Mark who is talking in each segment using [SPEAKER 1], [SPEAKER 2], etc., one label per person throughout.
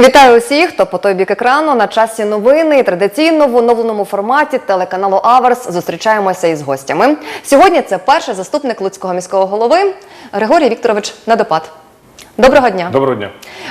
[SPEAKER 1] Вітаю усіх, хто по той бік екрану на часі новини. Традиційно в оновленому форматі телеканалу Аверс зустрічаємося із гостями. Сьогодні це перший заступник Луцького міського голови Григорій Вікторович Недопад. Доброго дня.
[SPEAKER 2] Доброго дня.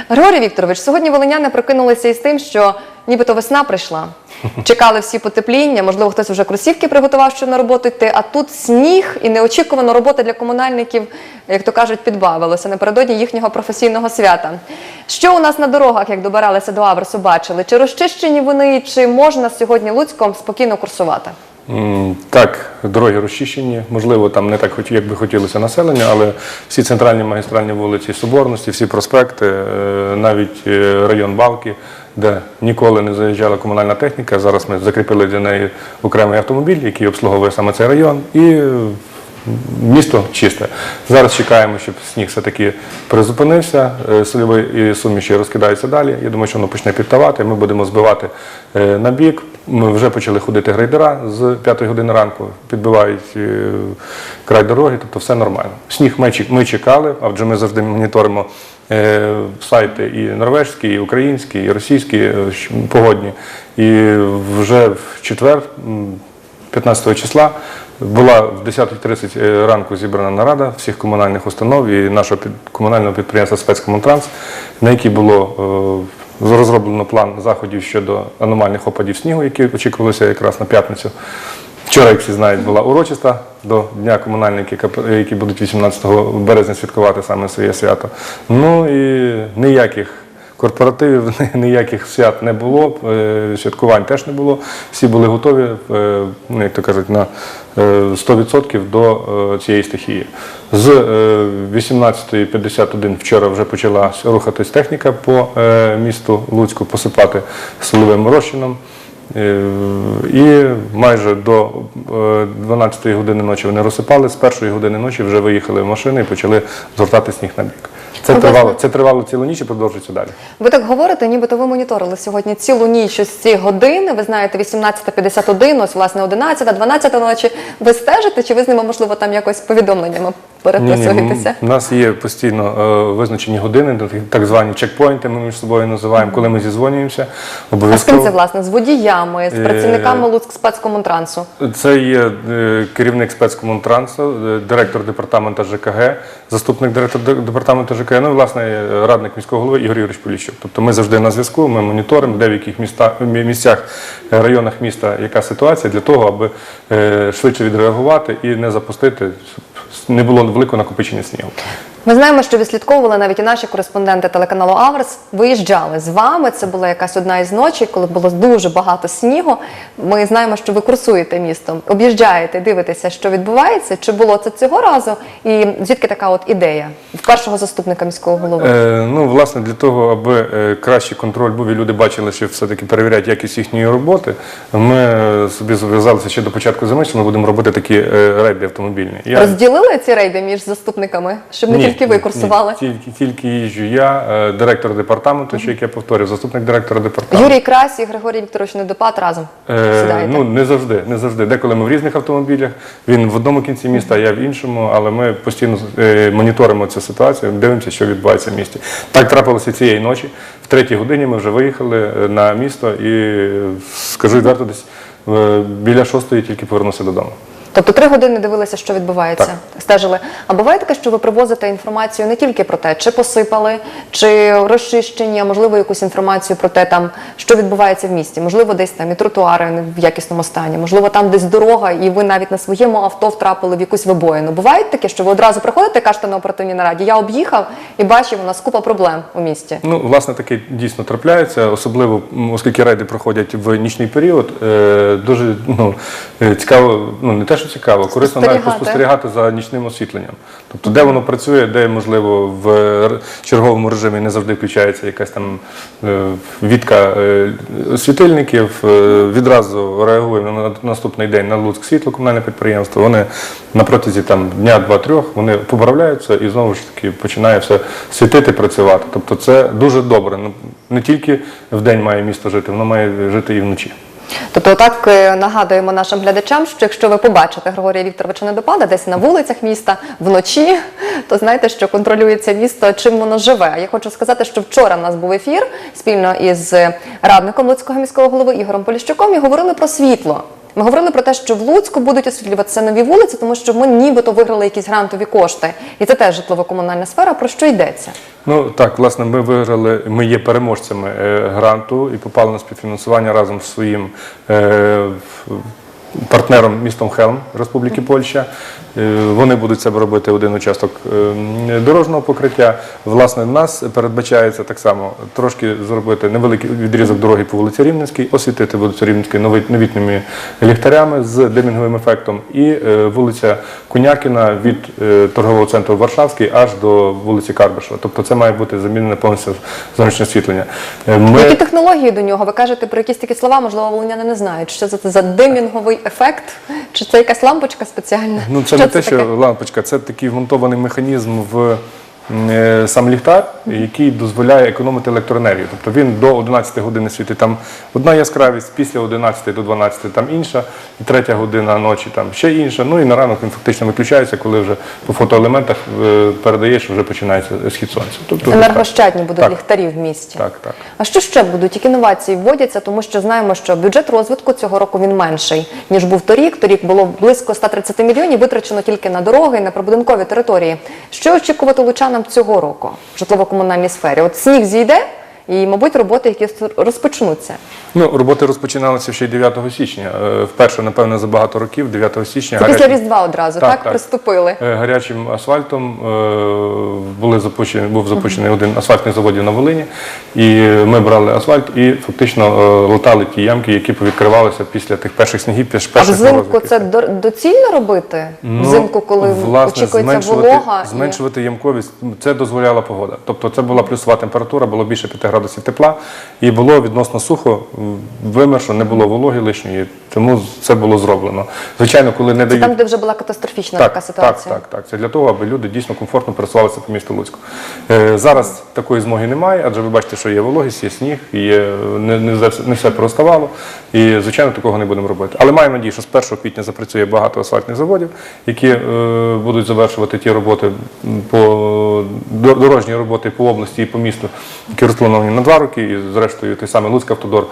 [SPEAKER 1] Григорій Вікторович, сьогодні волиняни прокинулися із тим, що нібито весна прийшла. Чекали всі потепління, можливо, хтось вже кросівки приготував, щоб на роботу йти. А тут сніг і неочікувано робота для комунальників, як то кажуть, підбавилося напередодні їхнього професійного свята. Що у нас на дорогах, як добиралися до Аверсу, бачили? Чи розчищені вони, чи можна сьогодні Луцьком спокійно курсувати?
[SPEAKER 2] Так, дороги розчищені. Можливо, там не так, як би хотілося населення, але всі центральні магістральні вулиці Соборності, всі проспекти, е, навіть е, район Балки, де ніколи не заїжджала комунальна техніка. Зараз ми закріпили для неї окремий автомобіль, який обслуговує саме цей район. І Місто чисте. Зараз чекаємо, щоб сніг все-таки призупинився, е, сольові суміші розкидаються далі. Я думаю, що воно почне підтавати. Ми будемо збивати на бік. Ми вже почали ходити грейдера з 5 години ранку, підбивають е, край дороги, тобто все нормально. Сніг ми, чекали, адже ми завжди моніторимо е, сайти і норвежські, і українські, і російські е, погодні. І вже в четвер. 15 числа була в 10.30 е, ранку зібрана нарада всіх комунальних установ і нашого комунального підприємства спецкомунтранс, на якій було розроблено план заходів щодо аномальних опадів снігу, які очікувалися якраз на п'ятницю. Вчора, як всі знають, була урочиста до Дня комунальників, які будуть 18 березня святкувати саме своє свято. Ну і ніяких корпоративів, ніяких свят не було, е, святкувань теж не було. Всі були готові, е, ну, як то кажуть, на е, 100% до е, цієї стихії. З е, 18.51 вчора вже почала рухатись техніка по місту Луцьку, посипати соловим розчином. І майже до 12 години ночі вони розсипали. З першої години ночі вже виїхали в машини і почали згортати сніг на бік. Це
[SPEAKER 1] Ну,
[SPEAKER 2] тривало, це тривало цілу ніч і продовжується далі.
[SPEAKER 1] Ви так говорите, нібито ви моніторили сьогодні цілу ніч ось ці години. Ви знаєте, 18.51, ось власне 11, 12 ночі. Ви стежите, чи ви з ними, можливо, там якось повідомленнями перепрацьовуєтеся?
[SPEAKER 2] У нас є постійно е, визначені години, так звані чекпоінти. Ми між собою називаємо, коли ми зізвонюємося.
[SPEAKER 1] А з ким це власне? З водіями, з
[SPEAKER 2] Е,
[SPEAKER 1] працівниками Луцьк спецкомунтрансу?
[SPEAKER 2] Це є е, керівник спецкомунтрансу, е, директор департаменту ЖКГ, заступник директора департаменту ЖКГ, ну власне радник міського голови Ігор Юрійович Поліщук. Тобто ми завжди на зв'язку, ми моніторимо, де в яких міста, місцях, е, районах міста яка ситуація для того, аби е, швидше відреагувати і не запустити, не було великого накопичення снігу.
[SPEAKER 1] Ми знаємо, що відслідковували навіть і наші кореспонденти телеканалу Аверс. Виїжджали з вами. Це була якась одна із ночей, коли було дуже багато снігу. Ми знаємо, що ви курсуєте містом, об'їжджаєте, дивитеся, що відбувається. Чи було це цього разу? І звідки така от ідея в першого заступника міського голови?
[SPEAKER 2] Е, ну, власне, для того, аби е, кращий контроль був і люди бачили, що все-таки перевіряють якість їхньої роботи, ми е, собі зобов'язалися ще до початку зими, що ми будемо робити такі е, рейди автомобільні. Я-
[SPEAKER 1] Розділили ці рейди між заступниками, щоб не
[SPEAKER 2] Ні,
[SPEAKER 1] тільки ви
[SPEAKER 2] ні. Тільки, тільки їжджу я, е, директор департаменту, ще як я повторюю, заступник директора департаменту.
[SPEAKER 1] Юрій Крась і Григорій Вікторович Недопад разом
[SPEAKER 2] Е,
[SPEAKER 1] сідаєте.
[SPEAKER 2] ну не завжди, не завжди. Деколи ми в різних автомобілях. Він в одному кінці міста, я в іншому, але ми постійно е, моніторимо цю ситуацію, дивимося, що відбувається в місті. Так трапилося цієї ночі. В третій годині ми вже виїхали на місто і скажу відверто, десь біля шостої тільки повернувся додому.
[SPEAKER 1] Тобто три години дивилися, що відбувається, стежили. А буває таке, що ви привозите інформацію не тільки про те, чи посипали, чи розчищені, а можливо якусь інформацію про те, там що відбувається в місті. Можливо, десь там і тротуари в якісному стані, можливо, там десь дорога, і ви навіть на своєму авто втрапили в якусь вибоїну. Буває таке, що ви одразу приходите, кажете на оперативній нараді, я об'їхав і бачив, у нас купа проблем у місті.
[SPEAKER 2] Ну, власне, таке дійсно трапляється, особливо оскільки рейди проходять в нічний період. Е, дуже ну, е, цікаво, ну не те, що цікаво, корисно навіть
[SPEAKER 1] Спостерігати.
[SPEAKER 2] поспостерігати за нічним освітленням. Тобто, де воно працює, де можливо в черговому режимі не завжди включається якась там е, відка е, світильників. е, Відразу реагуємо на наступний день на Луцьк світло, комунальне підприємство. Вони на протязі там дня, два-трьох вони поправляються і знову ж таки починає все світити, працювати. Тобто це дуже добре. Ну, Не тільки в день має місто жити, воно має жити і вночі.
[SPEAKER 1] Тобто, так е, нагадуємо нашим глядачам, що якщо ви побачите Григорія Вікторовича Недопада десь на вулицях міста вночі, то знаєте, що контролюється місто, чим воно живе. Я хочу сказати, що вчора в нас був ефір спільно із радником Луцького міського голови Ігорем Поліщуком і говорили про світло. Ми говорили про те, що в Луцьку будуть освітлюватися нові вулиці, тому що ми нібито виграли якісь грантові кошти. І це теж житлово-комунальна сфера. Про що йдеться?
[SPEAKER 2] Ну так, власне, ми виграли, ми є переможцями е, гранту і попали на співфінансування разом з своїм е, партнером містом Хелм Республіки Польща. Е, Вони будуть себе робити один участок е, дорожнього покриття. Власне, в нас передбачається так само трошки зробити невеликий відрізок дороги по вулиці Рівненській, освітити вулицю Рівненській новітніми ліхтарями з демінговим ефектом, і е, вулиця Кунякіна від торгового центру Варшавський аж до вулиці Карбишева. Тобто це має бути замінене повністю зовнішнє освітлення. Ми...
[SPEAKER 1] Які технології до нього? Ви кажете про якісь такі слова, можливо, волиняни не знають. Що це за димінговий ефект? Чи це якась лампочка спеціальна?
[SPEAKER 2] Ну, це не те, що
[SPEAKER 1] таке?
[SPEAKER 2] лампочка, це такий вмонтований механізм в сам ліхтар, який дозволяє економити електроенергію. Тобто він до 11 години світить там одна яскравість, після 11 до 12 там інша, і третя година ночі там ще інша. Ну і на ранок він фактично виключається, коли вже по фотоелементах е, передаєш, вже починається схід сонця. Тобто
[SPEAKER 1] Енергощадні будуть
[SPEAKER 2] Так.
[SPEAKER 1] ліхтарі в місті.
[SPEAKER 2] Так, так.
[SPEAKER 1] А що ще будуть? Які новації вводяться? Тому що знаємо, що бюджет розвитку цього року він менший ніж був торік. Торік було близько 130 мільйонів, витрачено тільки на дороги на прибудинкові території. Що очікувати лучанам цього року в житлово-комунальній сфері? От сніг зійде. І, мабуть, роботи, які розпочнуться.
[SPEAKER 2] Ну, роботи розпочиналися ще й 9 січня. Е, Вперше, напевно, за багато років, 9 січня.
[SPEAKER 1] Це
[SPEAKER 2] гарячі-
[SPEAKER 1] після Різдва одразу, так,
[SPEAKER 2] Так, так.
[SPEAKER 1] приступили.
[SPEAKER 2] Е, гарячим асфальтом е, були запущені, був запущений один асфальтний завод на Волині, і ми брали асфальт і фактично латали ті ямки, які повідкривалися після тих перших снігів, піш-
[SPEAKER 1] А взимку це доцільно робити?
[SPEAKER 2] Ну,
[SPEAKER 1] взимку, коли
[SPEAKER 2] власне,
[SPEAKER 1] очікується
[SPEAKER 2] зменшувати,
[SPEAKER 1] волога. і-
[SPEAKER 2] зменшувати ямковість, це дозволяла погода. Тобто це була плюсова температура, було більше 5 градусів тепла, і було відносно сухо, вимершо, не було вологи лишньої, тому це було зроблено. Звичайно, коли не
[SPEAKER 1] Це
[SPEAKER 2] дають
[SPEAKER 1] там, де вже була катастрофічна така ситуація.
[SPEAKER 2] Так, так, так. Це для того, аби люди дійсно комфортно пересувалися по місту Луцьку. Е, зараз такої змоги немає, адже ви бачите, що є вологість, є сніг, є, не, не, все- не все проставало. І, звичайно, такого не будемо робити. Але маємо надію, що з 1 квітня запрацює багато асфальтних заводів, які е, будуть завершувати ті роботи по до- дорожні роботи по області і по місту, які розплановані на два роки. І зрештою той самий Луцький автодор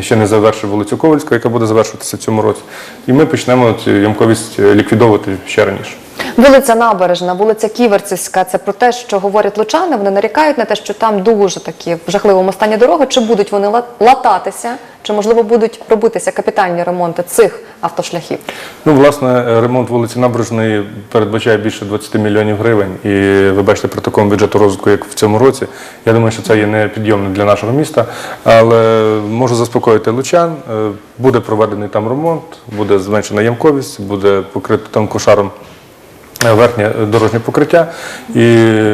[SPEAKER 2] ще не завершив вулицю Ковальську, яка буде завершуватися в цьому році. І ми почнемо цю ямковість е, ліквідовувати ще раніше.
[SPEAKER 1] Вулиця Набережна, вулиця Ківерцівська. Це про те, що говорять лучани. Вони нарікають на те, що там дуже такі в жахливому стані дороги. Чи будуть вони лататися, чи можливо будуть робитися капітальні ремонти цих автошляхів?
[SPEAKER 2] Ну, власне, ремонт вулиці Набережної передбачає більше 20 мільйонів гривень. І ви бачите при такому бюджету розвитку, як в цьому році. Я думаю, що це є непідйомно для нашого міста. Але можу заспокоїти лучан. е, Буде проведений там ремонт, буде зменшена ямковість, буде покрито тонкошаром е, верхнє дорожнє покриття. І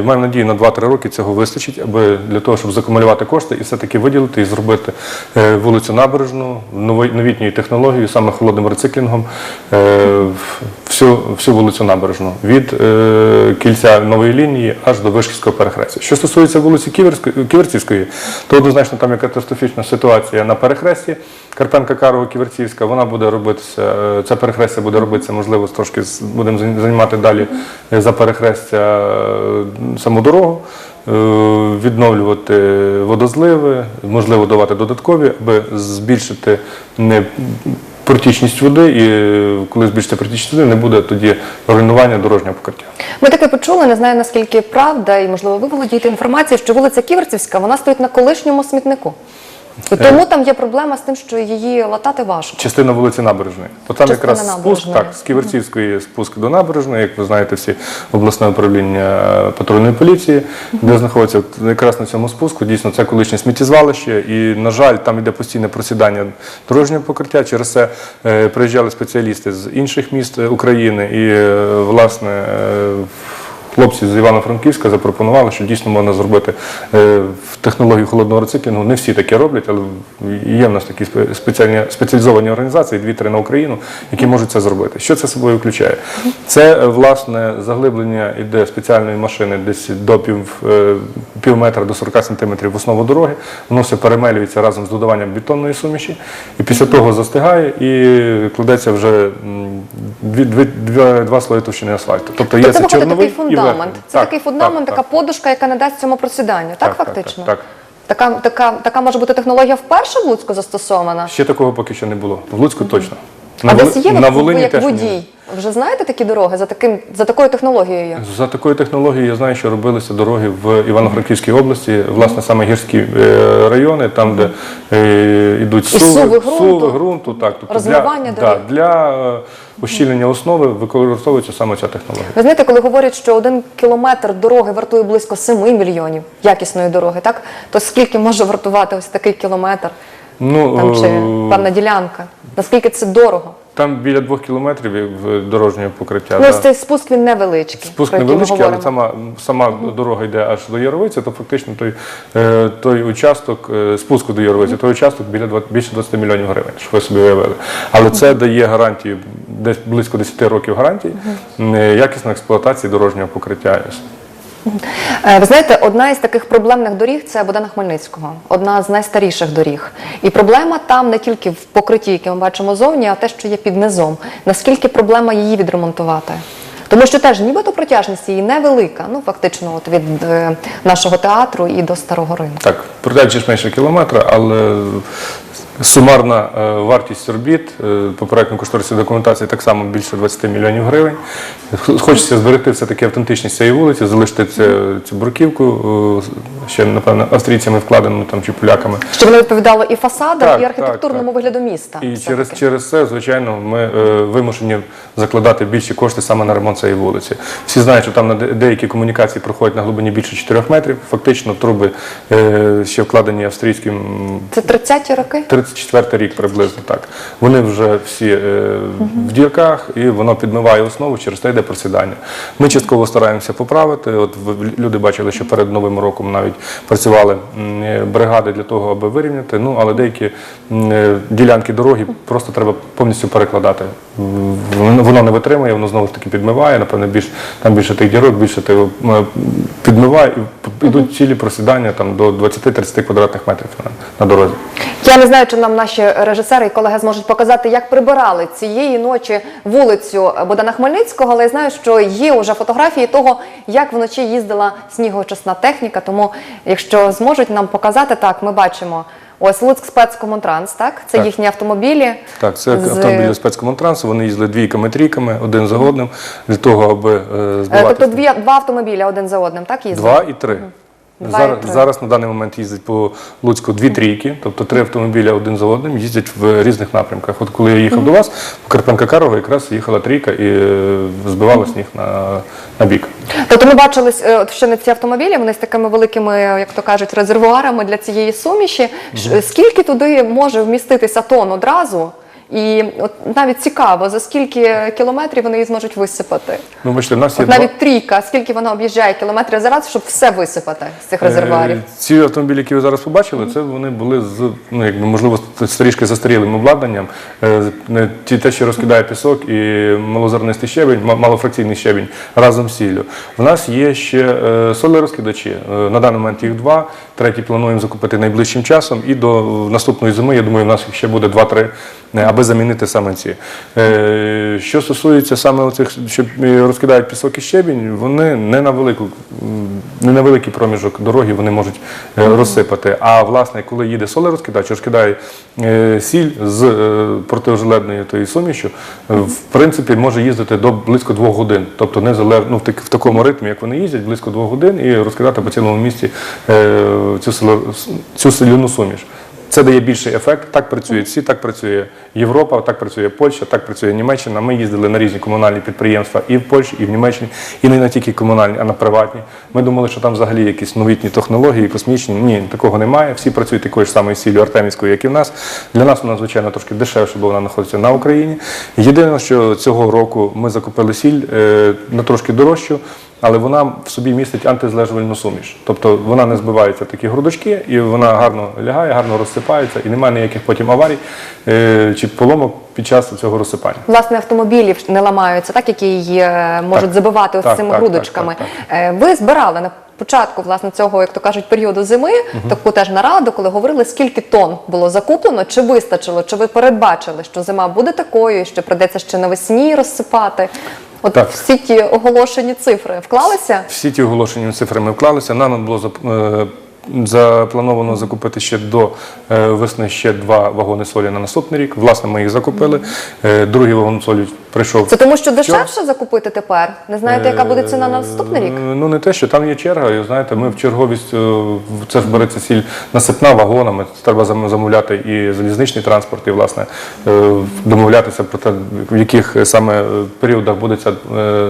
[SPEAKER 2] маємо надію, на 2-3 роки цього вистачить, аби для того, щоб закумулювати кошти і все-таки виділити і зробити е, вулицю Набережну новітньою технологією, саме холодним рециклінгом, е, всю, всю вулицю Набережну від е, кільця нової лінії аж до Вишківського перехрестя. Що стосується вулиці Ківерської- Ківерцівської, то однозначно там є катастрофічна ситуація на перехресті. Карпенка Карова Ківерцівська, вона буде робитися, е, це перехрестя буде робитися, можливо, трошки будемо займати далі е, за перехрестя е, саму дорогу, відновлювати водозливи, можливо, давати додаткові, аби збільшити не протічність води, і коли збільшиться протічність води, не буде тоді руйнування дорожнього покриття.
[SPEAKER 1] Ми таке почули, не знаю наскільки правда, і можливо ви володієте інформацією, що вулиця Ківерцівська вона стоїть на колишньому смітнику. І тому там є проблема з тим, що її латати важко.
[SPEAKER 2] Частина вулиці Набережної. Бо там
[SPEAKER 1] Частина
[SPEAKER 2] якраз спуск, так, з Ківерцівської спуск до Набережної, як ви знаєте, всі обласне управління е, патрульної поліції, де знаходиться якраз на цьому спуску. Дійсно, це колишнє сміттєзвалище, і, на жаль, там йде постійне просідання дорожнього покриття. Через це е, приїжджали спеціалісти з інших міст е, України і, е, власне, е, хлопці з Івано-Франківська запропонували, що дійсно можна зробити е, в технологію холодного рециклінгу. Не всі таке роблять, але є в нас такі спеціальні спеціалізовані організації, дві-три на Україну, які можуть це зробити. Що це собою включає? Це е, власне заглиблення іде спеціальної машини десь до пів, е, пів метра до 40 сантиметрів в основу дороги. Воно все перемелюється разом з додаванням бетонної суміші, і після того застигає і кладеться вже дві, дві, два, слої товщини асфальту. Тобто є
[SPEAKER 1] Тобто це
[SPEAKER 2] це чорновий і
[SPEAKER 1] фундамент. Це
[SPEAKER 2] Так,
[SPEAKER 1] такий фундамент,
[SPEAKER 2] так,
[SPEAKER 1] така
[SPEAKER 2] так.
[SPEAKER 1] подушка, яка не дасть цьому просіданню. Так,
[SPEAKER 2] Так,
[SPEAKER 1] фактично?
[SPEAKER 2] так, так.
[SPEAKER 1] Така, така, така, така може бути технологія вперше в Луцьку застосована?
[SPEAKER 2] Ще такого поки що не було. В Луцьку точно.
[SPEAKER 1] А
[SPEAKER 2] На
[SPEAKER 1] десь
[SPEAKER 2] Воли-
[SPEAKER 1] є
[SPEAKER 2] на Волині
[SPEAKER 1] як
[SPEAKER 2] теж ні.
[SPEAKER 1] водій? Вже знаєте такі дороги за таким за такою технологією?
[SPEAKER 2] За такою технологією я знаю, що робилися дороги в Івано-Франківській області, власне, саме гірські е, райони, там, де е, йдуть
[SPEAKER 1] суви
[SPEAKER 2] суви,
[SPEAKER 1] ґрунту,
[SPEAKER 2] суви ґрунту, так, тобто
[SPEAKER 1] розмивання
[SPEAKER 2] для,
[SPEAKER 1] доріг.
[SPEAKER 2] да, для ущільнення основи використовується саме ця технологія.
[SPEAKER 1] Ви знаєте, коли говорять, що один кілометр дороги вартує близько 7 мільйонів якісної дороги, так то скільки може вартувати ось такий кілометр?
[SPEAKER 2] Ну,
[SPEAKER 1] Там чи
[SPEAKER 2] е,
[SPEAKER 1] певна ділянка? Наскільки це дорого?
[SPEAKER 2] там біля двох кілометрів дорожнього покриття.
[SPEAKER 1] Ну,
[SPEAKER 2] да.
[SPEAKER 1] цей спуск він невеличкий.
[SPEAKER 2] Спуск невеличкий, але сама, сама дорога йде аж до Яровиці, то фактично той, е, той участок е, спуску до Яровиці, той участок біля 20, більше 20 мільйонів гривень, щоб ви собі уявили. Але це дає гарантію, десь близько 10 років гарантії е, якісної експлуатації дорожнього покриття.
[SPEAKER 1] Е, Ви знаєте, одна із таких проблемних доріг це Богдана Хмельницького, одна з найстаріших доріг. І проблема там не тільки в покритті, яке ми бачимо зовні, а те, що є під низом. Наскільки проблема її відремонтувати? Тому що теж нібито протяжність її невелика, ну фактично, от від е, нашого театру і до старого ринку.
[SPEAKER 2] Так, протягуєш менше кілометра, але сумарна е, вартість робіт е, по проектно кошторисній документації так само більше 20 мільйонів гривень. Хочеться зберегти все-таки автентичність цієї вулиці, залишити цю, бруківку, е, ще, напевно, австрійцями вкладеними там, чи поляками.
[SPEAKER 1] Щоб воно відповідало і фасадам,
[SPEAKER 2] Так,
[SPEAKER 1] і архітектурному
[SPEAKER 2] так, так.
[SPEAKER 1] вигляду міста.
[SPEAKER 2] І через, через це, звичайно, ми е, вимушені закладати більші кошти саме на ремонт цієї вулиці. Всі знають, що там на деякі комунікації проходять на глибині більше 4 метрів. Фактично, труби е, ще вкладені австрійським
[SPEAKER 1] Це 30-ті роки?
[SPEAKER 2] 34 рік приблизно так. Вони вже всі е, в дірках і воно підмиває основу, через те йде просідання. Ми частково стараємося поправити. От люди бачили, що перед новим роком навіть працювали е, бригади для того, аби вирівняти. Ну але деякі е, ділянки дороги просто треба повністю перекладати. Воно не витримує, воно знову ж таки підмиває. Напевно, більш там більше тих дірок, більше тих, підмиває і йдуть цілі просідання там до 20-30 квадратних метрів на, на дорозі.
[SPEAKER 1] Я не знаю, чи нам наші режисери і колеги зможуть показати, як прибирали цієї ночі вулицю Богдана Хмельницького, але я знаю, що є вже фотографії того, як вночі їздила снігоочисна техніка. Тому, якщо зможуть нам показати, так ми бачимо. Ось Луцьк спецкомунтранс, так? Це
[SPEAKER 2] Так.
[SPEAKER 1] їхні автомобілі.
[SPEAKER 2] Так, це
[SPEAKER 1] з-
[SPEAKER 2] автомобілі спецкомунтрансу. Вони їздили двійками, трійками, один за одним, для того, аби е,
[SPEAKER 1] Е,
[SPEAKER 2] збивати.
[SPEAKER 1] Тобто дві, два автомобіля один за одним, так їздили?
[SPEAKER 2] Два і три. Зараз, зараз на даний момент їздять по Луцьку дві трійки, тобто три автомобіля один за одним їздять в різних напрямках. От коли я їхав до вас, по Карпенка Карого якраз їхала трійка і е, збивала сніг на, на бік.
[SPEAKER 1] Тобто ми бачили е, ще не ці автомобілі, вони з такими великими, як то кажуть, резервуарами для цієї суміші. Ш- Скільки туди може вміститися тонн одразу? І от навіть цікаво, за скільки кілометрів вони її зможуть висипати.
[SPEAKER 2] Ну, бачите, в нас є
[SPEAKER 1] От
[SPEAKER 2] два-
[SPEAKER 1] навіть трійка, скільки вона об'їжджає кілометрів за раз, щоб все висипати з цих резервуарів.
[SPEAKER 2] Е, Ці автомобілі, які ви зараз побачили, це вони були з ну якби можливо старішки застарілим обладнанням. Е, Ті те, що розкидає пісок і малозернистий щебень, ма- малофракційний щебень разом з сіллю. В нас є ще е, солерозкидачі. Е, На даний момент їх два. Третій плануємо закупити найближчим часом. І до наступної зими, я думаю, в нас ще буде два-три, аби замінити саме ці. Е, Що стосується саме оцих, що е, розкидають пісок і щебінь, вони не на велику, не на великий проміжок дороги вони можуть е, розсипати. А власне, коли їде солерозкидач, розкидає е, сіль з е, протижеледною тою сумішю, е, в принципі може їздити до близько двох годин. Тобто не ну, в, такому ритмі, як вони їздять, близько двох годин і розкидати по цілому місті е, цю, соляну суміш. Це дає більший ефект. Так працюють всі, так працює Європа, так працює Польща, так працює Німеччина. Ми їздили на різні комунальні підприємства і в Польщі, і в Німеччині, і не на тільки комунальні, а на приватні. Ми думали, що там взагалі якісь новітні технології, космічні. Ні, такого немає. Всі працюють такою ж самою сіллю Артемівською, як і в нас. Для нас вона, звичайно, трошки дешевше, бо вона знаходиться на Україні. Єдине, що цього року ми закупили сіль е, на трошки дорожчу. Але вона в собі містить антизлежувальну суміш. Тобто вона не збивається в такі грудочки, і вона гарно лягає, гарно розсипається, і немає ніяких потім аварій е, чи поломок під час цього розсипання.
[SPEAKER 1] Власне, автомобілі не ламаються, так які її можуть
[SPEAKER 2] Так.
[SPEAKER 1] забивати ось
[SPEAKER 2] Так,
[SPEAKER 1] цими
[SPEAKER 2] так,
[SPEAKER 1] грудочками.
[SPEAKER 2] так,
[SPEAKER 1] Е, Ви збирали на початку власне цього, як то кажуть, періоду зими, таку теж нараду, коли говорили, скільки тонн було закуплено, чи вистачило, чи ви передбачили, що зима буде такою, що прийдеться ще навесні розсипати. От
[SPEAKER 2] Так.
[SPEAKER 1] всі ті оголошені цифри вклалися.
[SPEAKER 2] Всі ті оголошені цифри ми вклалися. Нам було зап- е, заплановано закупити ще до е, весни ще два вагони солі на наступний рік. Власне, ми їх закупили. Е, Другий вагон солі прийшов.
[SPEAKER 1] Це тому, що дешевше закупити тепер? Не знаєте, яка буде ціна на наступний рік?
[SPEAKER 2] Е, Ну не те, що там є черга, і знаєте, ми в черговість е, це ж береться сіль насипна вагонами. Треба замовляти і залізничний транспорт, і власне е, домовлятися про те, в яких саме періодах буде ця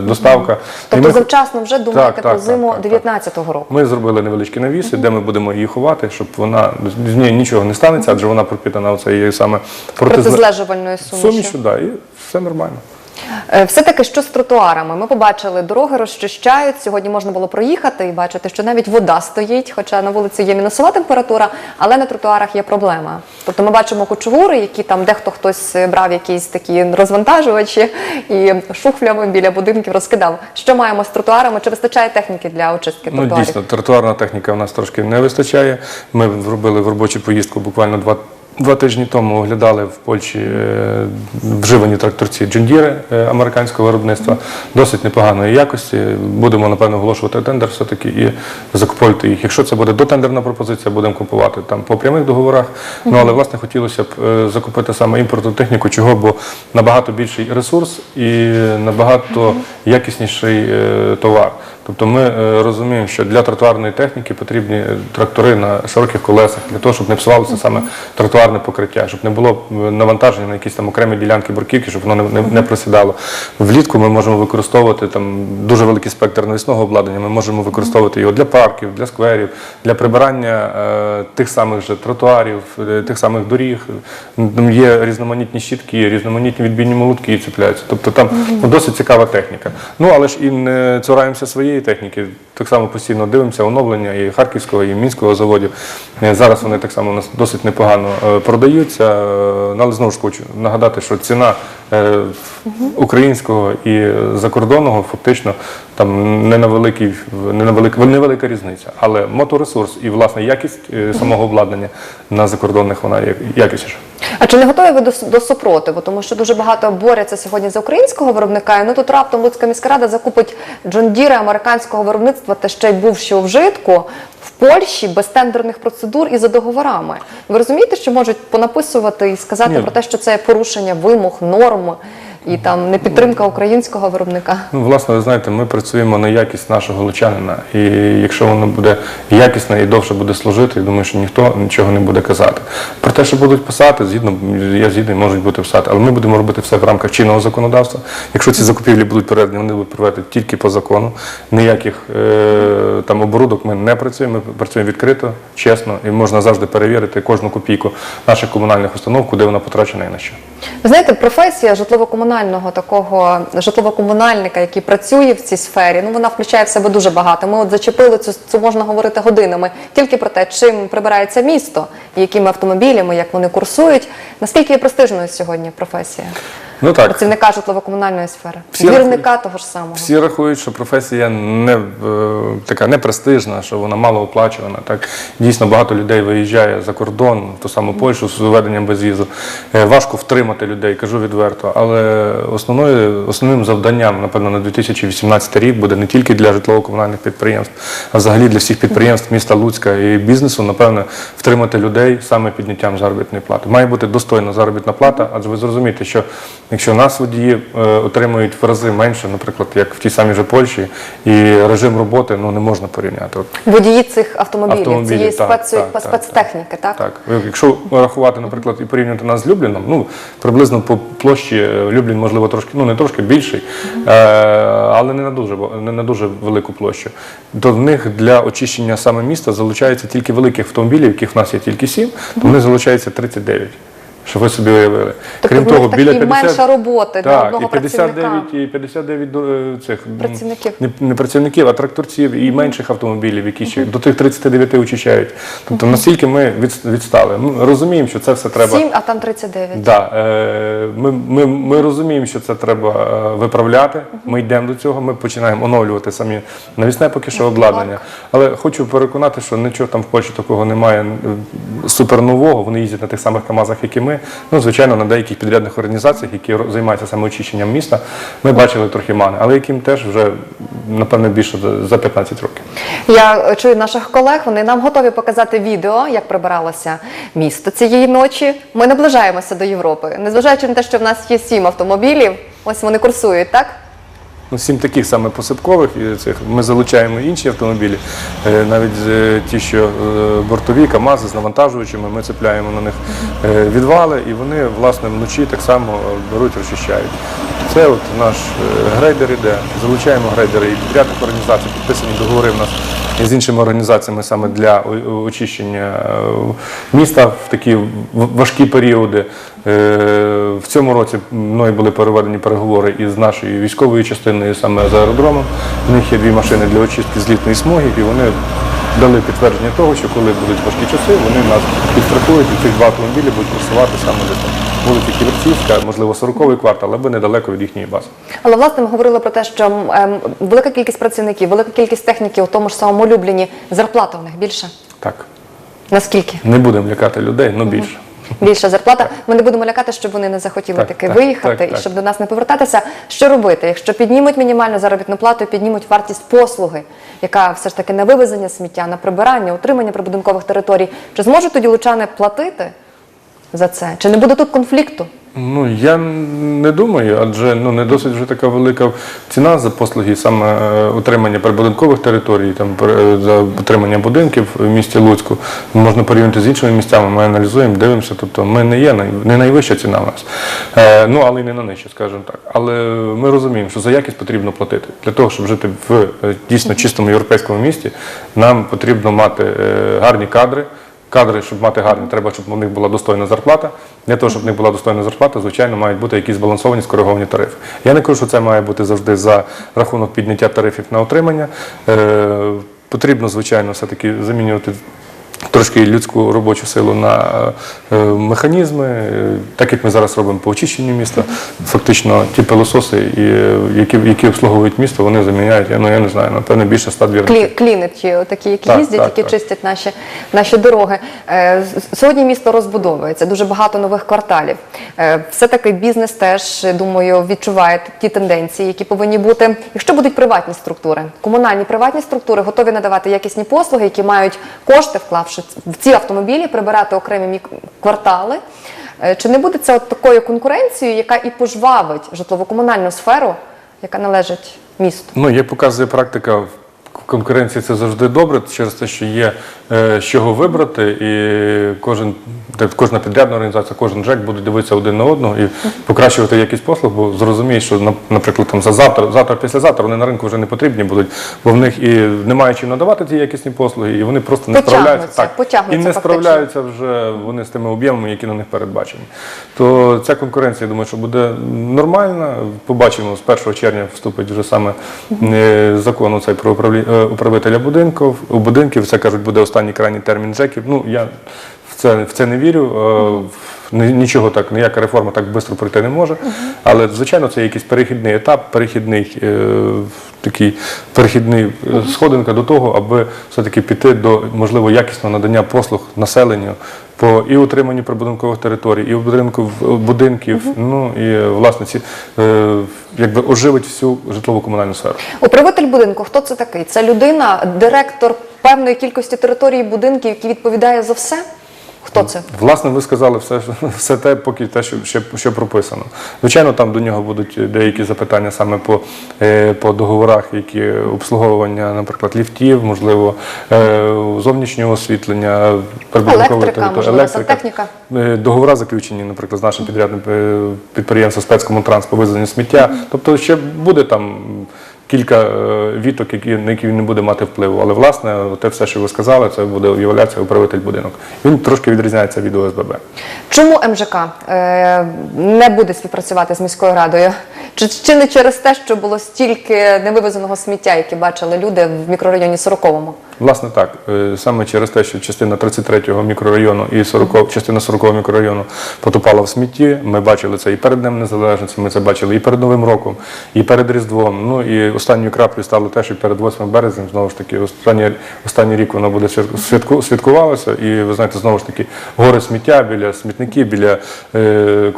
[SPEAKER 2] доставка.
[SPEAKER 1] Тобто
[SPEAKER 2] ми-
[SPEAKER 1] завчасно вже думаєте про зиму
[SPEAKER 2] так, так,
[SPEAKER 1] 19-го року.
[SPEAKER 2] Ми зробили невеличкі навіси, де ми будемо її ховати, щоб вона з неї нічого не станеться, адже вона пропітана оцею саме протизле-
[SPEAKER 1] Протизлежувальною сумішю.
[SPEAKER 2] сумішю, да, і все нормально.
[SPEAKER 1] Е, Все-таки що з тротуарами? Ми побачили, дороги розчищають. Сьогодні можна було проїхати і бачити, що навіть вода стоїть, хоча на вулиці є мінусова температура, але на тротуарах є проблема. Тобто ми бачимо кучугури, які там дехто хтось брав якісь такі розвантажувачі і шухлями біля будинків розкидав. Що маємо з тротуарами? Чи вистачає техніки для очистки
[SPEAKER 2] Ну, дійсно, тротуарна техніка в нас трошки не вистачає. Ми зробили в робочу поїздку буквально два. Два тижні тому оглядали в Польщі е, вживані тракторці Джондіри американського виробництва, досить непоганої якості. Будемо, напевно, оголошувати тендер все-таки і закуповувати їх. Якщо це буде дотендерна пропозиція, будемо купувати там по прямих договорах. Ну, але, власне, хотілося б е, закупити саме імпортну техніку, чого, бо набагато більший ресурс і набагато якісніший е, товар. Тобто ми е, розуміємо, що для тротуарної техніки потрібні е, трактори на широких колесах для того, щоб не псувалося саме тротуарне покриття, щоб не було е, навантаження на якісь там окремі ділянки борківки, щоб воно не, не, не просідало. Влітку ми можемо використовувати там дуже великий спектр навісного обладнання. Ми можемо використовувати його для парків, для скверів, для прибирання е, тих самих же тротуарів, е, тих самих доріг. Там є різноманітні щітки, різноманітні відбійні молотки цепляються. Тобто там досить цікава техніка. Ну але ж і не цураємося своєї техніки. Так само постійно дивимося оновлення і харківського, і мінського заводів. Е, Зараз вони так само у нас досить непогано е, продаються. Е, Але знову ж хочу нагадати, що ціна українського і закордонного фактично там не на великий, не на велика, невелика різниця. Але моторесурс і власне якість самого обладнання на закордонних вона як- якісніша.
[SPEAKER 1] А чи не готові ви до, до супротиву? Тому що дуже багато борються сьогодні за українського виробника. І ну тут раптом Луцька міська рада закупить джондіри американського виробництва та ще й бувши у вжитку в Польщі без тендерних процедур і за договорами. Ви розумієте, що можуть понаписувати і сказати
[SPEAKER 2] Ні.
[SPEAKER 1] про те, що це порушення вимог, норм і там не підтримка українського виробника?
[SPEAKER 2] Ну, власне, ви знаєте, ми працюємо на якість нашого лучанина. І якщо воно буде якісне і довше буде служити, я думаю, що ніхто нічого не буде казати. Про те, що будуть писати, згідно, я згідний, можуть бути писати. Але ми будемо робити все в рамках чинного законодавства. Якщо ці закупівлі будуть проведені, вони будуть проведені тільки по закону. Ніяких е, там оборудок ми не працюємо. Ми працюємо відкрито, чесно, і можна завжди перевірити кожну копійку наших комунальних установ, куди вона потрачена і на що.
[SPEAKER 1] Ви знаєте, професія житлово-комунального такого житлово-комунальника, який працює в цій сфері, ну вона включає в себе дуже багато. Ми от зачепили цю, цю можна говорити годинами тільки про те, чим прибирається місто, якими автомобілями, як вони курсують. Наскільки є престижною сьогодні професія
[SPEAKER 2] Ну так.
[SPEAKER 1] працівника житлово-комунальної сфери,
[SPEAKER 2] Всі
[SPEAKER 1] вірника того ж самого.
[SPEAKER 2] Всі рахують, що професія не е, така непрестижна, що вона мало оплачувана. Так дійсно багато людей виїжджає за кордон, в ту саму Польщу з введенням безвізу. Е, важко втримати людей, кажу відверто. Але основною основним завданням, напевно, на 2018 рік буде не тільки для житлово-комунальних підприємств, а взагалі для всіх підприємств міста Луцька і бізнесу, напевно, втримати людей саме підняттям заробітної плати. Має бути достойна заробітна плата, адже ви зрозумієте, що якщо нас водії е, отримують в рази менше, наприклад, як в тій самій же Польщі, і режим роботи ну не можна порівняти. От,
[SPEAKER 1] Водії цих автомобілів,
[SPEAKER 2] Автомобілів,
[SPEAKER 1] цієї
[SPEAKER 2] так,
[SPEAKER 1] спец...
[SPEAKER 2] так,
[SPEAKER 1] спецтехніки, так?
[SPEAKER 2] так, якщо рахувати, наприклад, і порівнювати нас з Любліном, ну приблизно по площі е, Люблін, можливо, трошки, ну не трошки більший, е, але не на дуже не на дуже велику площу. То в них для очищення саме міста залучається тільки великих автомобілів, яких в нас є тільки сім, то в них залучається 39. Щоб ви собі уявили.
[SPEAKER 1] Тобто в них так і менша роботи для
[SPEAKER 2] так,
[SPEAKER 1] одного
[SPEAKER 2] і 59,
[SPEAKER 1] працівника.
[SPEAKER 2] і 59 до, е, цих
[SPEAKER 1] Працівників.
[SPEAKER 2] Не, не працівників, а тракторців і менших автомобілів, які ще до тих 39 очищають. Тобто настільки ми від- відстали. Ми розуміємо, що це все треба.
[SPEAKER 1] Сім, а там 39.
[SPEAKER 2] Да, е, ми, ми, ми розуміємо, що це треба е, виправляти. Ми йдемо до цього. Ми починаємо оновлювати самі навісне поки що обладнання. Але хочу переконати, що нічого там в Польщі такого немає супернового. Вони їздять на тих самих КАМАЗах, як і ми. Ну, звичайно, на деяких підрядних організаціях, які займаються саме очищенням міста, ми бачили трохи мани, але яким теж вже напевне більше за- за 15 років.
[SPEAKER 1] Я чую наших колег, вони нам готові показати відео, як прибиралося місто цієї ночі. Ми наближаємося до Європи. Незважаючи на те, що в нас є сім автомобілів, ось вони курсують, так?
[SPEAKER 2] Ну, сім таких саме посипкових і цих ми залучаємо інші автомобілі, е, навіть е, ті, що е, бортові, КАМАЗи з навантажувачами, ми цепляємо на них відвали, і вони власне вночі так само беруть, розчищають. Це от наш грейдер іде. Залучаємо грейдери і підрядних організацій, підписані договори в нас з іншими організаціями саме для очищення міста в такі важкі періоди. Е, В цьому році мною були переведені переговори із нашою військовою частиною саме з аеродромом. У них є дві машини для очистки злітної смуги, і вони дали підтвердження того, що коли будуть важкі часи, вони нас підстрахують, і ці два автомобілі будуть курсувати саме десь вулиці Ківерцівська, можливо, 40-й квартал, аби недалеко від їхньої бази.
[SPEAKER 1] Але власне ми говорили про те, що ем, велика кількість працівників, велика кількість техніки у тому ж самому Любліні, зарплата у них більше.
[SPEAKER 2] Так,
[SPEAKER 1] Наскільки?
[SPEAKER 2] не будемо лякати людей, але більше.
[SPEAKER 1] Більша зарплата. Ми не будемо лякати, щоб вони не захотіли
[SPEAKER 2] Так,
[SPEAKER 1] таки
[SPEAKER 2] так,
[SPEAKER 1] виїхати
[SPEAKER 2] так,
[SPEAKER 1] і
[SPEAKER 2] так.
[SPEAKER 1] щоб до нас не повертатися. Що робити? Якщо піднімуть мінімальну заробітну плату, піднімуть вартість послуги, яка все ж таки на вивезення сміття, на прибирання, утримання прибудинкових територій. Чи зможуть тоді лучани платити за це? Чи не буде тут конфлікту?
[SPEAKER 2] Ну я не думаю, адже ну не досить вже така велика ціна за послуги, саме е, утримання прибудинкових територій, там пер- за утримання будинків в місті Луцьку. Можна порівняти з іншими місцями. Ми аналізуємо, дивимося. Тобто, ми не є не найвища ціна в нас. Е, ну але й не на нижча, скажімо так. Але ми розуміємо, що за якість потрібно платити для того, щоб жити в е, дійсно чистому європейському місті. Нам потрібно мати е, гарні кадри. Кадри, щоб мати гарні, треба, щоб у них була достойна зарплата. Для того, щоб в них була достойна зарплата, звичайно, мають бути якісь збалансовані скориговані тарифи. Я не кажу, що це має бути завжди за рахунок підняття тарифів на отримання. Е, потрібно, звичайно, все-таки замінювати трошки людську робочу силу на е, механізми, е, так як ми зараз робимо по очищенню міста. Фактично, ті пилососи, е, які, які обслуговують місто, вони заміняють, я, ну, я не знаю, напевно, більше 100 двірників.
[SPEAKER 1] Клі, кліничі, такі, які
[SPEAKER 2] Так,
[SPEAKER 1] їздять,
[SPEAKER 2] так,
[SPEAKER 1] які
[SPEAKER 2] так.
[SPEAKER 1] чистять наші, наші дороги. Сьогодні місто розбудовується, дуже багато нових кварталів. Все-таки бізнес теж, думаю, відчуває ті тенденції, які повинні бути. Якщо будуть приватні структури, комунальні приватні структури готові надавати якісні послуги, які мають кошти, вклавши в ці автомобілі, прибирати окремі квартали. Е, Чи не буде це от такою конкуренцією, яка і пожвавить житлово-комунальну сферу, яка належить місту?
[SPEAKER 2] Ну, як показує практика, конкуренції це завжди добре, через те, що є е, з чого вибрати, і кожен, кожна підрядна організація, кожен ЖЕК буде дивитися один на одного і покращувати якість послуг, бо зрозуміє, що, наприклад, там за завтра, завтра, післязавтра вони на ринку вже не потрібні будуть, бо в них і немає чим надавати ті якісні послуги, і вони просто не справляються.
[SPEAKER 1] потягнуться
[SPEAKER 2] і не
[SPEAKER 1] фактично.
[SPEAKER 2] справляються вже вони з тими об'ємами, які на них передбачені. То ця конкуренція, я думаю, що буде нормальна. Побачимо, з 1 червня вступить вже саме е, закон оцей про управлі... е, управителя будинків. У будинків це кажуть, буде останній крайній термін ЖЕКів. Ну я в це в це не вірю. Е, Нічого так, ніяка реформа так швидко пройти не може. Але звичайно, це якийсь перехідний етап, перехідний е, такий перехідний сходинка до того, аби все-таки піти до можливо якісного надання послуг населенню по і утриманню прибудинкових територій, і будинку будинків. Ну і власниці власне ці е, якби оживить всю житлово-комунальну сферу.
[SPEAKER 1] Управитель будинку, хто це такий? Це людина, директор певної кількості території будинків, який відповідає за все? Хто це?
[SPEAKER 2] Власне, ви сказали все, все те, поки те, що, що, що прописано. Звичайно, там до нього будуть деякі запитання саме по, е, по договорах, які обслуговування, наприклад, ліфтів, можливо, е, зовнішнього освітлення, прибудинкової
[SPEAKER 1] Електрика, можливо, сантехніка.
[SPEAKER 2] Е, Договори заключені, наприклад, з нашим підрядним підприємством спецкомунтранс по вивезенню сміття. Тобто ще буде там кілька е, віток, які, на які він не буде мати впливу. Але власне, те все, що ви сказали, це буде являтися управитель будинок. Він трошки відрізняється від ОСББ.
[SPEAKER 1] Чому МЖК е, не буде співпрацювати з міською радою? Чи, чи не через те, що було стільки невивезеного сміття, яке бачили люди в мікрорайоні 40-му?
[SPEAKER 2] Власне так, Е, саме через те, що частина 33-го мікрорайону і 40, частина 40-го мікрорайону потопала в смітті. Ми бачили це і перед Днем Незалежності, ми це бачили і перед Новим роком, і перед Різдвом. Ну і останньою краплею стало те, що перед 8 березня, знову ж таки, останній, останній рік воно буде святку- святку, святкувалося. І ви знаєте, знову ж таки, гори сміття біля смітників, біля е,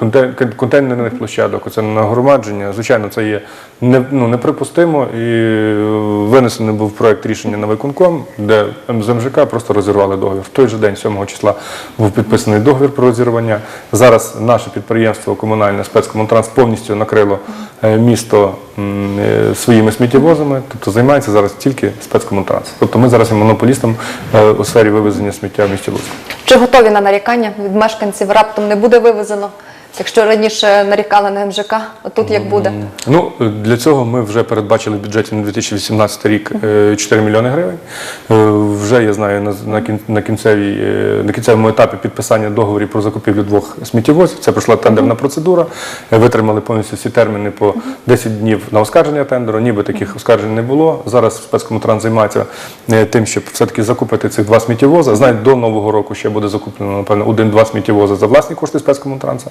[SPEAKER 2] конте- кон- контейнерних площадок, оце нагромадження. Звичайно, це є не, ну, неприпустимо. І е, винесений був проект рішення на виконком, де з МЖК просто розірвали договір. В той же день, 7 числа, був підписаний договір про розірвання. Зараз наше підприємство комунальне спецкомунтранс повністю накрило е, місто е, своїми сміттєвозами, тобто займається зараз тільки спецкомунтранс. Тобто ми зараз є монополістом е, у сфері вивезення сміття в місті Луцьк.
[SPEAKER 1] Чи готові на нарікання від мешканців раптом не буде вивезено? Якщо раніше нарікали на МЖК, а тут як буде?
[SPEAKER 2] Ну, для цього ми вже передбачили в бюджеті на 2018 рік е, 4 мільйони гривень. Е, Вже я знаю на, кінцевій, е, на кінцевому етапі підписання договорів про закупівлю двох сміттєвозів. Це пройшла тендерна процедура. Е, Витримали повністю всі терміни по 10 днів на оскарження тендеру. Ніби таких оскаржень не було. Зараз спецкомутранс займається е, тим, щоб все-таки закупити цих два сміттєвоза. Знають, до нового року ще буде закуплено, напевно, один-два сміттєвоза за власні кошти спецкомутранса.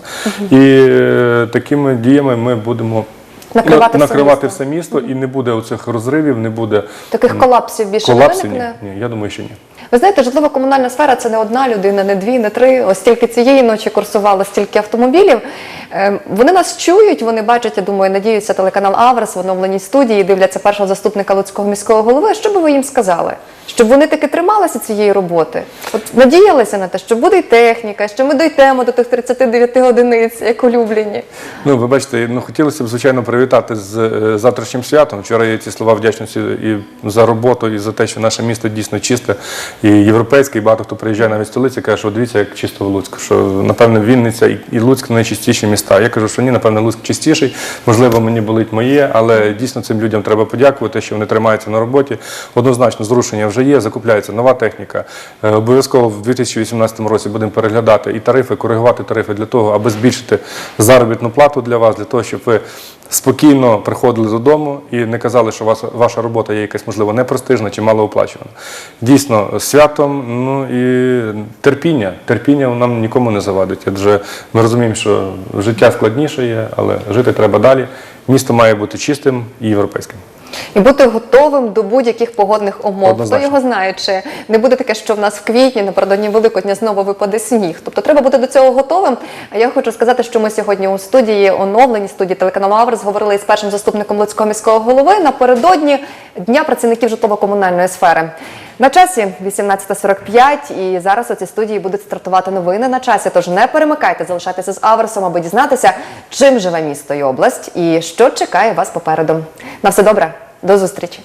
[SPEAKER 2] І е, такими діями ми будемо
[SPEAKER 1] Накривати
[SPEAKER 2] накривати
[SPEAKER 1] все місто.
[SPEAKER 2] все місто, і не буде оцих розривів, не буде
[SPEAKER 1] Таких колапсів більше не
[SPEAKER 2] виникне? Ні, ні, я думаю, що ні.
[SPEAKER 1] Ви знаєте, житлово-комунальна сфера це не одна людина, не дві, не три. Ось тільки цієї ночі курсувало стільки автомобілів. Ем, Вони нас чують, вони бачать, я думаю, надіюся, телеканал Аврес в оновленій студії, дивляться першого заступника Луцького міського голови. Що би ви їм сказали? Щоб вони таки трималися цієї роботи? От надіялися на те, що буде й техніка, що ми дійдемо до тих 39 одиниць, як улюблені.
[SPEAKER 2] Ну, ви бачите, ну хотілося б, звичайно, привітати з е, завтрашнім святом. Вчора є ці слова вдячності і за роботу, і за те, що наше місто дійсно чисте і європейське, і багато хто приїжджає навіть з столиці, каже, що дивіться, як чисто в Луцьку, що напевно Вінниця і- і Луцьк найчистіші міста. Я кажу, що ні, напевно, Луцьк чистіший. Можливо, мені болить моє, але дійсно цим людям треба подякувати, що вони тримаються на роботі. Однозначно, зрушення вже є, закупляється нова техніка. Е, Обов'язково в 2018 році будемо переглядати і тарифи, коригувати тарифи для того, аби збільшити заробітну плату для вас, для того, щоб ви спокійно приходили додому і не казали, що вас, ваша робота є якась, можливо, непрестижна чи малооплачувана. Дійсно, святом, ну і терпіння. Терпіння нам нікому не завадить. Адже ми розуміємо, що життя складніше є, але жити треба далі. Місто має бути чистим і європейським.
[SPEAKER 1] І бути готовим до будь-яких погодних умов.
[SPEAKER 2] Однозначно.
[SPEAKER 1] Хто його знає, чи не буде таке, що в нас в квітні напередодні Великодня знову випаде сніг. Тобто треба бути до цього готовим. А я хочу сказати, що ми сьогодні у студії оновленій студії телеканалу Аврес говорили із першим заступником Луцького міського голови напередодні Дня працівників житлово-комунальної сфери. На часі 18.45 і зараз у цій студії будуть стартувати новини на часі. Тож не перемикайте, залишайтеся з Аверсом, аби дізнатися, чим живе місто і область і що чекає вас попереду. На все добре, до зустрічі.